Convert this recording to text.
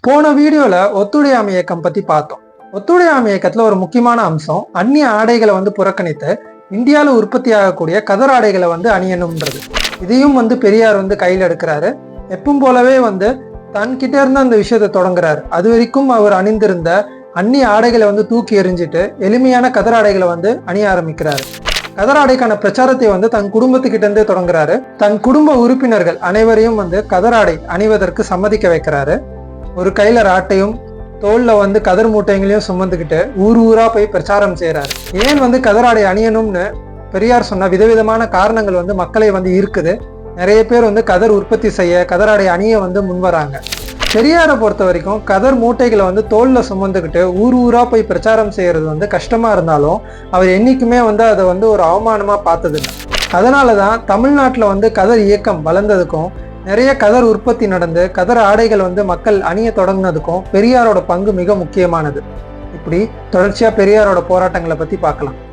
போன வீடியோல ஒத்துழையாமை இயக்கம் பத்தி பார்த்தோம். ஒத்துழையாமை இயக்கத்துல ஒரு முக்கியமான அம்சம் அந்நிய ஆடைகளை வந்து புறக்கணித்து இந்தியாவில் உற்பத்தி ஆகக்கூடிய கதர் ஆடைகளை வந்து அணியணும்ன்றது. இதையும் வந்து பெரியார் வந்து கையில் எடுக்கிறாரு. எப்பவும் போலவே வந்து தன்கிட்ட இருந்து அந்த விஷயத்தை தொடங்குறாரு. அது வரைக்கும் அவர் அணிந்திருந்த அந்நிய ஆடைகளை வந்து தூக்கி எறிஞ்சிட்டு எளிமையான கதர் ஆடைகளை வந்து அணிய ஆரம்பிக்கிறாரு. கதர் ஆடைக்கான பிரச்சாரத்தை வந்து தன் குடும்பத்துக்கிட்ட இருந்தே தொடங்குறாரு. தன் குடும்ப உறுப்பினர்கள் அனைவரையும் வந்து கதர் ஆடை அணிவதற்கு சம்மதிக்க வைக்கிறாரு. ஒரு கையில ராட்டையும் தோல்ல வந்து கதர் மூட்டைங்களையும் சுமந்துக்கிட்டு ஊர் ஊரா போய் பிரச்சாரம் செய்றாரு. ஏன் வந்து கதராடை அணியணும்னு பெரியார் சொன்ன விதவிதமான காரணங்கள் வந்து மக்களை வந்து இருக்குது நிறைய பேர் வந்து கதர் உற்பத்தி செய்ய கதராடை அணிய வந்து முன்வராங்க. பெரியாரை பொறுத்த வரைக்கும் கதர் மூட்டைகளை வந்து தோல்ல சுமந்துக்கிட்டு ஊர் ஊரா போய் பிரச்சாரம் செய்யறது வந்து கஷ்டமா இருந்தாலும் அவர் என்னைக்குமே வந்து அதை வந்து ஒரு அவமானமா பார்த்ததில்லை. அதனால தான் தமிழ்நாட்டில் வந்து கதர் இயக்கம் வளர்ந்ததுக்கும் நிறைய கதர் உற்பத்தி நடந்து கதர் ஆடைகள் வந்து மக்கள் அணிய தொடங்கினதுக்கும் பெரியாரோட பங்கு மிக முக்கியமானது. இப்படி தொடர்ச்சியா பெரியாரோட போராட்டங்களை பத்தி பார்க்கலாம்.